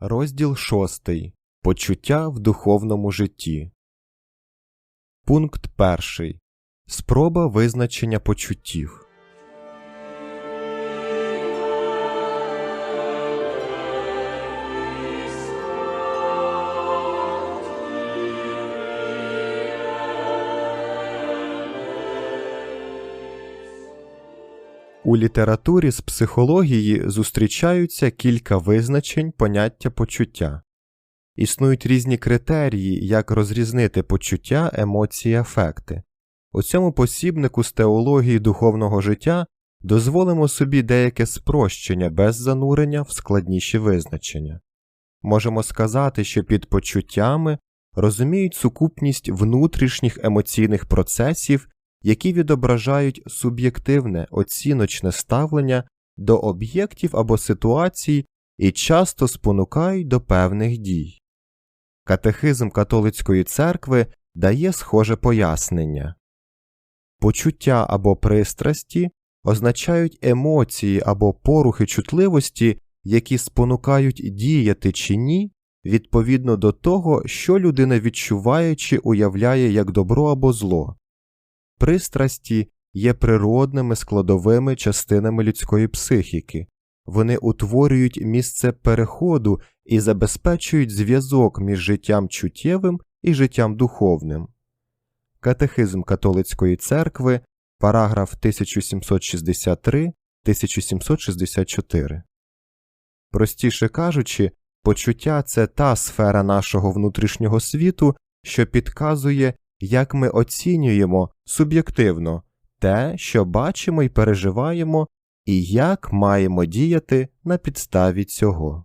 Розділ 6. Почуття в духовному житті. Пункт 1. Спроба визначення почуттів. У літературі з психології зустрічаються кілька визначень поняття почуття. Існують різні критерії, як розрізнити почуття, емоції, афекти. У цьому посібнику з теології духовного життя дозволимо собі деяке спрощення без занурення в складніші визначення. Можемо сказати, що під почуттями розуміють сукупність внутрішніх емоційних процесів, які відображають суб'єктивне оціночне ставлення до об'єктів або ситуацій і часто спонукають до певних дій. Катехизм католицької церкви дає схоже пояснення почуття або пристрасті означають емоції або порухи чутливості, які спонукають діяти чи ні відповідно до того, що людина відчуває чи уявляє як добро або зло. Пристрасті є природними складовими частинами людської психіки, вони утворюють місце переходу і забезпечують зв'язок між життям чуттєвим і життям духовним. Катехизм католицької церкви, параграф 1763 1764. Простіше кажучи, почуття це та сфера нашого внутрішнього світу, що підказує, як ми оцінюємо суб'єктивно те, що бачимо і переживаємо, і як маємо діяти на підставі цього.